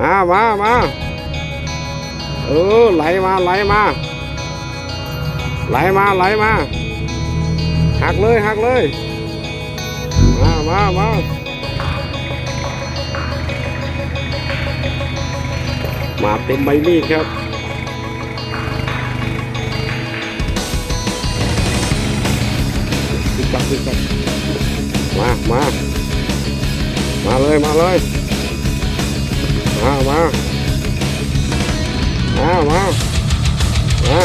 มามามาเออไหลมาไหลมาไหลมาไหลมาหักเลยหักเลยมามามามาเต็มใบมีดครับติดกับติดกับมามามาเลยมาเลย มามามามามา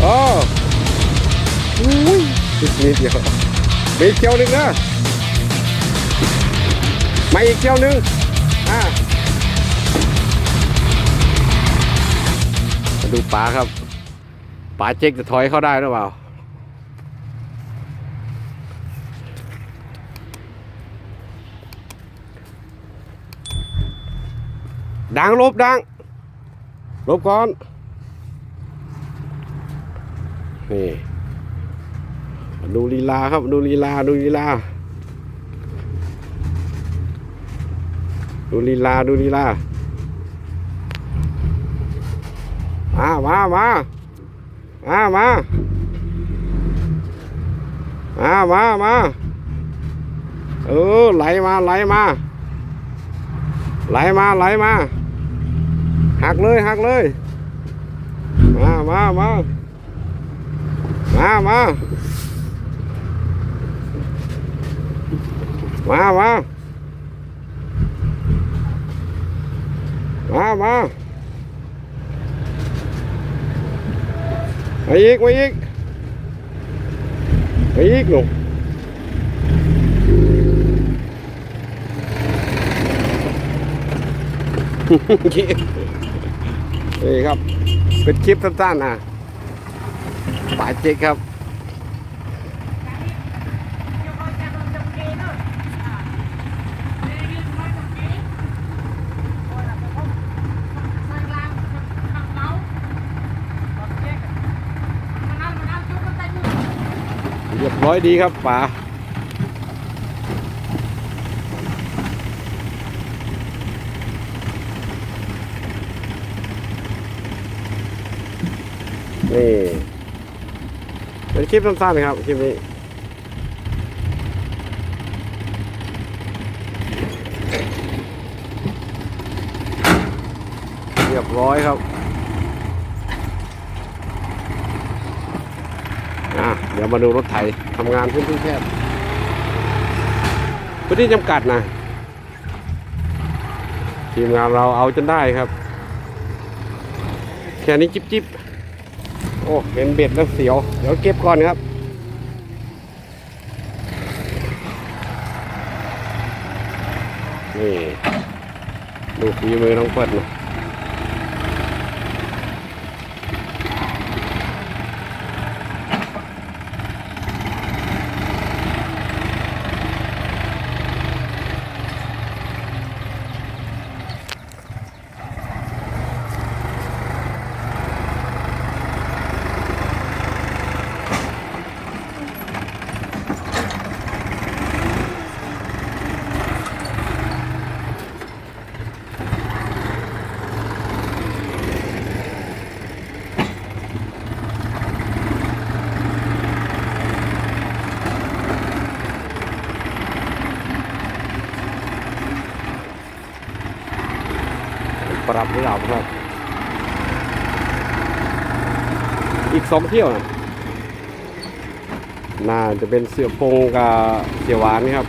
โอ้อุ้ยนิดเดียวมีเที่ยวหนึ่งนะมาอีกเที่ยวหนึ่งอ่ามาดูป๋าครับป๋าเจ๊กจะถอยเข้าได้หรือเปล่า ดังลบดังลบก่อน นี่มาดูลีลาครับดูลีลาดูลีลา ดูลีลาดูลีลา มามามามามามามามาเออไหลมาไหลมา ไหลมาไหลมาหักเลยหักเลยมามามามามามามามามามาอีกมาอีกมาอีกหนู นี่ครับ เป็นคลิปสั้นๆนะป่าเจ๊กครับเรียบร้อยดีครับป่า นี่ เป็นคลิปสั้นๆครับคลิปนี้เรียบร้อยครับอะเดี๋ยวมาดูรถไถทำงานพื้นที่แคบพื้นที่จำกัดนะทีมงานเราเอาจนได้ครับ แค่นี้จิบจิบ โอ้เห็นเบ็ดแล้วเสียว เดี๋ยวเก็บก่อนครับ นี่ ดูฝีมือน้องเปิดนะ ปรับหรือเปล่าครับ อีกสองเที่ยวนะน่าจะเป็นเสือพงกับเสียหวานครับ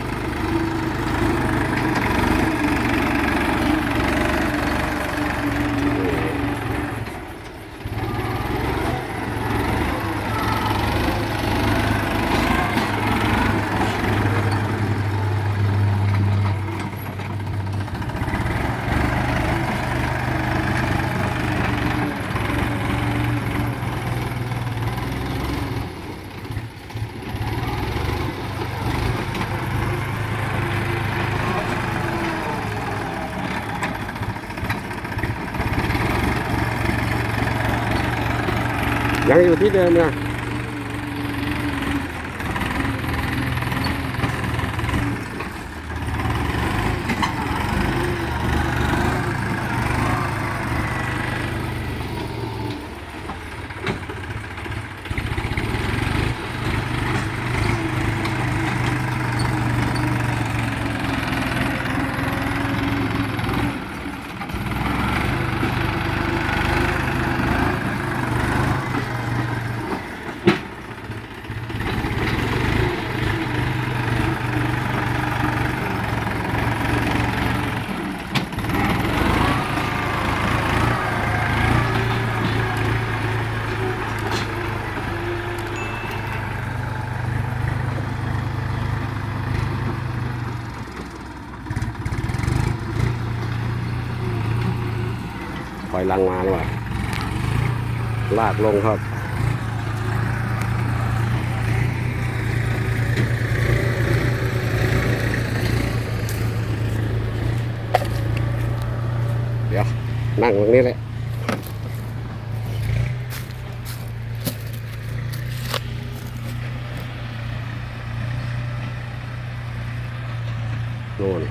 Yang 面 อยลังมาดีกว่าลากลงครับเดี๋ยวนั่งตรงนี้เลยโน่น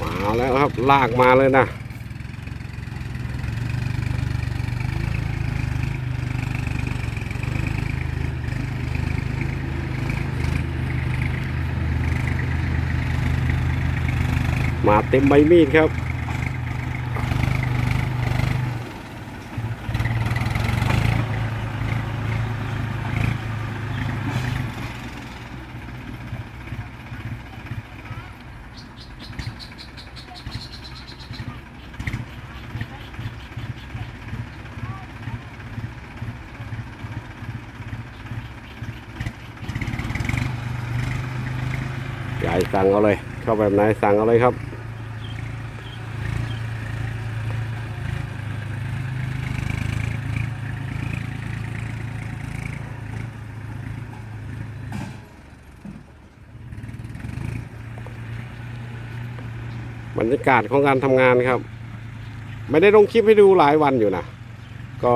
มา แล้วครับ ลากมาเลยนะมาเต็มใบมีดครับ สั่งเอาเลยชอบแบบไหนสั่งเอาเลยครับ บรรยากาศของการทำงานครับ ไม่ได้ลงคลิปให้ดูหลายวันอยู่นะก็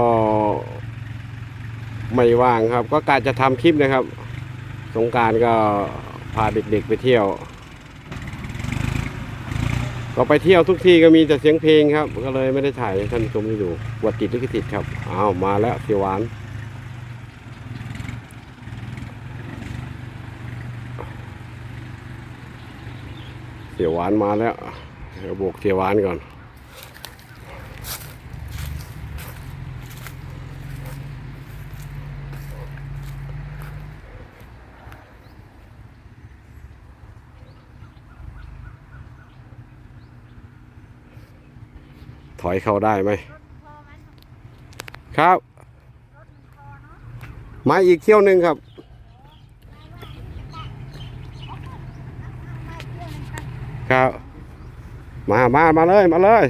ไม่ว่างครับ ก็กะจะทำคลิปนะครับ สงการก็ พาเด็กๆไปเที่ยว ก็ไปเที่ยวทุกทีก็มีแต่เสียงเพลงครับ ก็เลยไม่ได้ถ่ายให้ท่านชมได้ดูวัดติดลิขสิทธิ์ครับอ้าวมาแล้วเสียวหวานเสียวหวานมาแล้วเดี๋ยวโบกเสียวหวานก่อน ถอยเข้าได้ไหมครับ มาอีกเที่ยวหนึ่งครับ ครับ มามามาเลยมาเลย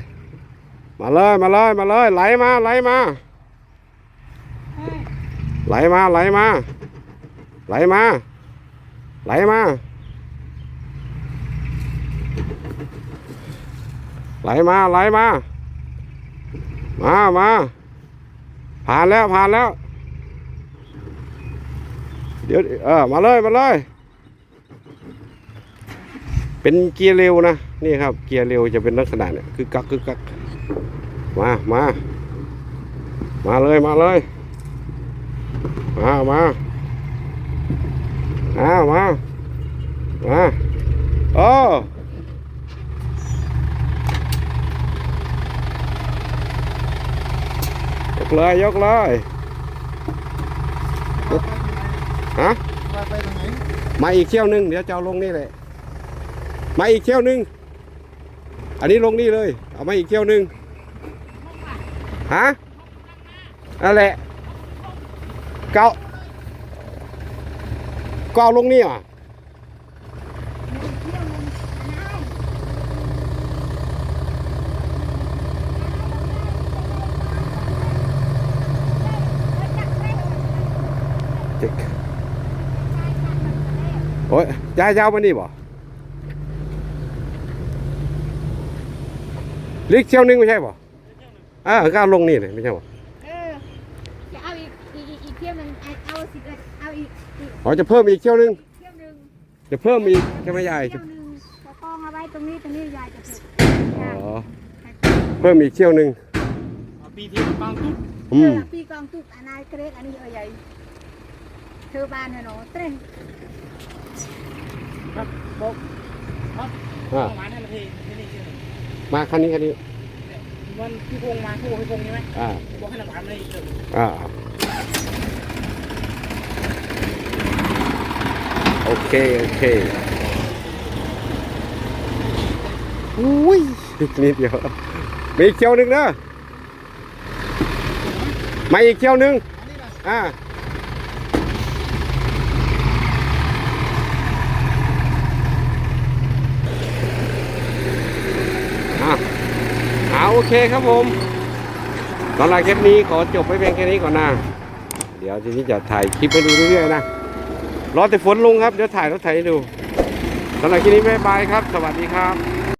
มาเลยมาเลยมาเลยไหลมาไหลมาไหลมาไหลมาไหลมาไหลมาไหลมาไหลมา มามาผ่านแล้วผ่านแล้ว เดี๋ยวเออมาเลยมาเลย เป็นเกียร์เร็วนะ นี่ครับ เกียร์เร็วจะเป็นลักษณะเนี่ยคือกักคือกักมามามาเลยมาเลยมามาอามามาโอ้ยก เลยยกเลยฮะมาอีกเที่ยวนึงเดี๋ยวจะลงนี่เลยมาอีกเที่ยวนึงอันนี้ลงนี่เลย เอามาอีกเที่ยวนึงฮะนั่นแหละเกาก็เอาลงนี่อะ เจ๊กโอ้ยยายยาวมานี่บ่ลิกเที่ยวหนึงไม่ใช่บ่อ่าก็เอาลงนี่เลยไม่ใช่บ่เออจะเอาอีกอีกอีกอีกเที่ยวหนึ่งเอาเอาสิบเอ็ดเอาอีกอีกอ๋อจะเพิ่มอีกเที่ยวหนึงเที่ยวหนึ่งจะเพิ่มอีกใช่ไหมยายเที่ยวหนึ่งจะกองเอาไว้ตรงนี้ตรงนี้ยายจะถูกอ๋อเพิ่มอีกเที่ยวหนึงปีที่บางตุ๊กอืมปีกองตุกอันนายเกรดอันนี้เออใหญ่ เธอบ้านเนี่ยเนาะเต้นครับบอกครับอ่า ประมาณนั้นนาทีนี่นี่มาคันนี้คันนี้วันพี่พงมาพี่พงพี่พงใช่ไหมอ่าบอกให้หลักฐานเลยเกิดอ่า โอเค โอเคอุ้ยนิดเดียวมีอีกเที่ยวหนึ่งนะมาอีกเที่ยวหนึ่งอันนี้นะอ่า โอเคครับผมสำหรับคลิปนี้ขอจบไปเพียงแค่นี้ก่อนนะเดี๋ยวทีนี้จะถ่ายคลิปให้ดูเรื่อยๆนะรอแต่ฝนลงครับเดี๋ยวถ่ายรถไถให้ดูสำหรับคลิปนี้บ๊ายบายครับ สวัสดีครับ